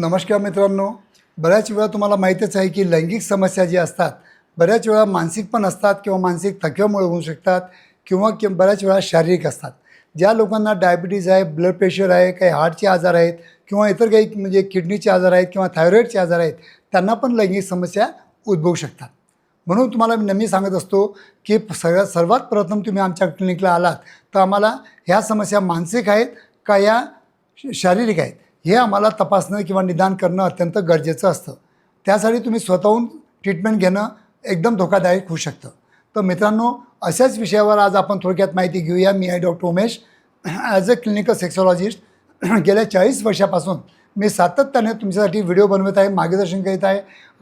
नमस्कार मित्रांनो बऱ्याच वेळा तुम्हाला माहीतच आहे की लैंगिक समस्या ज्या असतात बऱ्याच वेळा मानसिक पण असतात किंवा मानसिक थकव्यामुळे होऊ शकतात किंवा कि बऱ्याच वेळा शारीरिक असतात. ज्या लोकांना डायबिटीज आहे ब्लड प्रेशर आहे काही हार्टचे आजार आहेत किंवा इतर काही म्हणजे किडनीचे आजार आहेत किंवा थायरॉईडचे आजार आहेत त्यांना पण लैंगिक समस्या उद्भवू शकतात. म्हणून तुम्हाला मी नेहमी सांगत असतो की सगळ्यात सर्वात प्रथम तुम्ही आमच्या क्लिनिकला आलात तर आम्हाला ह्या समस्या मानसिक आहेत का या श- शारीरिक आहेत? हे आम्हाला तपासणं किंवा निदान करणं अत्यंत गरजेचं असतं. त्यासाठी तुम्ही स्वतःहून ट्रीटमेंट घेणं एकदम धोकादायक होऊ शकतं. तर मित्रांनो अशाच विषयावर आज आपण थोडक्यात माहिती घेऊया. मी आहे doctor Umesh. As a clinical sexologist गेल्या चाळीस वर्षापासून मी सातत्याने तुमच्यासाठी व्हिडिओ बनवत आहे मार्गदर्शन करीत आहे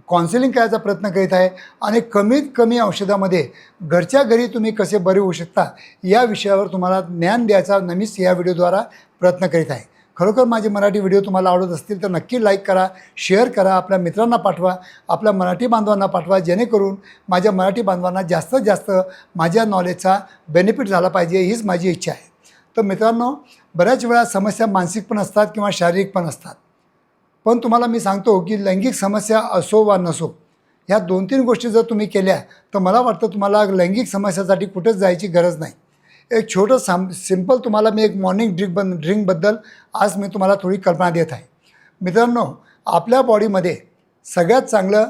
काउन्सिलिंग करायचा प्रयत्न करीत आहे आणि कमीत कमी औषधामध्ये घरच्या घरी तुम्ही कसे बरे होऊ शकता या विषयावर तुम्हाला ज्ञान द्यायचा नमीच या व्हिडिओद्वारा प्रयत्न करीत आहे. खरोखर माझे मराठी व्हिडिओ तुम्हाला आवडत असतील तर नक्की लाईक करा शेअर करा आपल्या मित्रांना पाठवा आपल्या मराठी बांधवांना पाठवा जेणेकरून माझ्या मराठी बांधवांना जास्तीत जास्त माझ्या नॉलेजचा बेनिफिट झाला पाहिजे हीच माझी इच्छा आहे. तर मित्रांनो बऱ्याच वेळा समस्या मानसिक पण असतात किंवा शारीरिक पण असतात. पण तुम्हाला मी सांगतो की लैंगिक समस्या असो वा नसो ह्या दोन तीन गोष्टी जर तुम्ही केल्या तर मला वाटतं तुम्हाला लैंगिक समस्यासाठी कुठंच जायची गरज नाही. एक छोटं साम सिंपल तुम्हाला मी एक मॉर्निंग ड्रिंक बन ड्रिंकबद्दल आज मी तुम्हाला थोडी कल्पना देत आहे. मित्रांनो आपल्या बॉडीमध्ये सगळ्यात चांगलं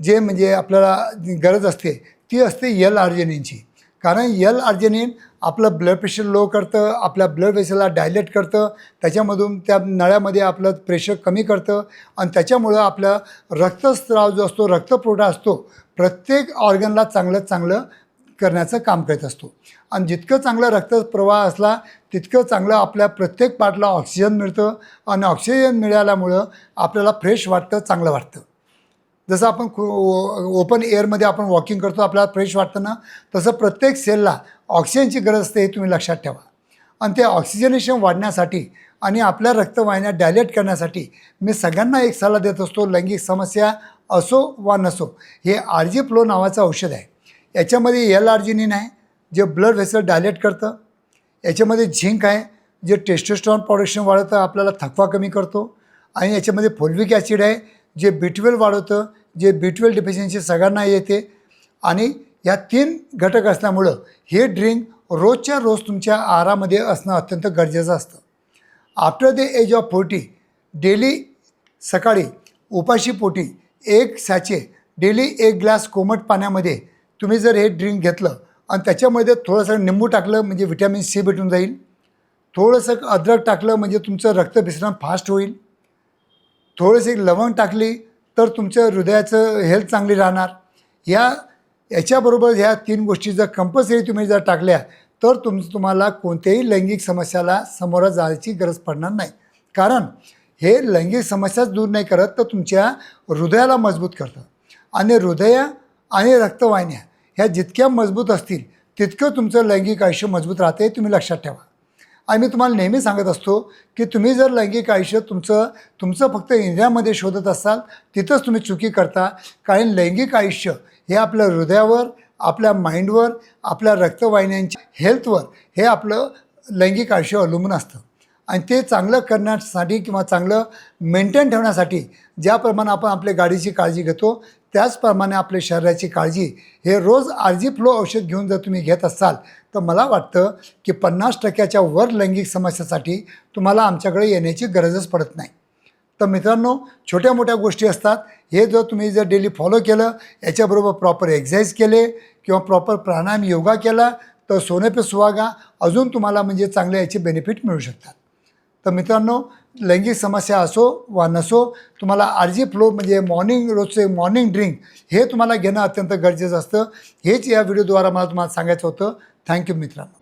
जे म्हणजे आपल्याला गरज असते ती असते यल आर्जेनिनची कारण यल आर्जेनिन आपलं ब्लड प्रेशर लो करतं आपल्या ब्लड प्रेशरला डायलेट करतं त्याच्यामधून त्या नळ्यामध्ये आपलं प्रेशर कमी करतं आणि त्याच्यामुळं आपलं रक्तस्राव जो असतो रक्तपुरवठा असतो प्रत्येक ऑर्गनला चांगलं चांगलं करण्याचं काम करत असतो. आणि जितकं चांगलं रक्तप्रवाह असला तितकं चांगलं आपल्या प्रत्येक पार्टला ऑक्सिजन मिळतं आणि ऑक्सिजन मिळाल्यामुळं आपल्याला फ्रेश वाटतं चांगलं वाटतं. जसं आपण ओपन एअरमध्ये आपण वॉकिंग करतो आपल्याला फ्रेश वाटतं ना तसं प्रत्येक सेलला ऑक्सिजनची गरज असते हे तुम्ही लक्षात ठेवा. आणि ते ऑक्सिजनेशन वाढण्यासाठी आणि आपल्या रक्तवाहिन्या डायलेट करण्यासाठी मी सगळ्यांना एक सल्ला देत असतो लैंगिक समस्या असो वा नसो हे आरजी फ्लो नावाचं औषध आहे. याच्यामध्ये एल आर्जिनिन आहे जे ब्लड व्हेसल डायलेट करतं याच्यामध्ये झिंक आहे जे टेस्टोस्टॉन प्रोडक्शन वाढवतं आपल्याला थकवा कमी करतो आणि याच्यामध्ये फोल्विक ॲसिड आहे जे बी वाढवतं जे बी डिफिशियन्सी सगळ्यांना येते आणि या तीन घटक असल्यामुळं हे ड्रिंक रोजच्या रोज तुमच्या आहारामध्ये असणं अत्यंत गरजेचं असतं. After the age of forty daily सकाळी उपाशी पोटी एक सॅचे डेली एक ग्लास कोमट पाण्यामध्ये तुम्ही जर हे ड्रिंक घेतलं आणि त्याच्यामध्ये थोडंसं निंबू टाकलं म्हणजे व्हिटॅमिन सी भेटून जाईल. थोडंसं अद्रक टाकलं म्हणजे तुमचं रक्तभिसरण फास्ट होईल. थोडंसं लवंग टाकली तर तुमचं हृदयाचं हेल्थ चांगली राहणार. या याच्याबरोबर ह्या तीन गोष्टी जर कंपल्सरी तुम्ही जर टाकल्या तर तुम तुम्हाला कोणत्याही लैंगिक समस्याला समोर जायची गरज पडणार नाही. कारण हे लैंगिक समस्याच दूर नाही करत तर तुमच्या हृदयाला मजबूत करतं. आणि हृदय आणि रक्तवाहिन्या ह्या जितक्या मजबूत असतील तितकं तुमचं लैंगिक आयुष्य मजबूत राहते तुम्ही लक्षात ठेवा. आणि मी तुम्हाला नेहमी सांगत असतो की तुम्ही जर लैंगिक आयुष्य तुमचं तुमचं फक्त इंद्रियामध्ये शोधत असाल तिथंच तुम्ही चुकी करता. कारण लैंगिक आयुष्य हे आपल्या हृदयावर आपल्या माइंडवर आपल्या रक्तवाहिन्यांच्या हेल्थवर हे आपलं लैंगिक आयुष्य अवलंबून असतं. आणि ते चांगलं करण्यासाठी किंवा चांगलं मेंटेन ठेवण्यासाठी ज्याप्रमाणे आपण आपल्या गाडीची काळजी घेतो त्याचप्रमाणे आपल्या शरीराची काळजी हे रोज आरजी फ्लो औषध घेऊन जर तुम्ही घेत असाल तर मला वाटतं की पन्नास टक्क्याच्या वर लैंगिक समस्यासाठी तुम्हाला आमच्याकडे येण्याची गरजच पडत नाही. तर मित्रांनो छोट्या मोठ्या गोष्टी असतात. हे जर तुम्ही जर डेली फॉलो केलं याच्याबरोबर प्रॉपर एक्झरसाईज केले किंवा प्रॉपर प्राणायाम योगा केला तर सोनेपे सुहागा. अजून तुम्हाला म्हणजे चांगले याचे बेनिफिट मिळू शकतात. तर मित्रांनो लैंगिक समस्या असो वा नसो तुम्हाला आर जी फ्लो म्हणजे मॉर्निंग रोजचे मॉर्निंग ड्रिंक हे तुम्हाला घेणं अत्यंत गरजेचं असतं. हेच या व्हिडिओद्वारा मला तुम्हाला सांगायचं होतं. थँक्यू मित्रांनो.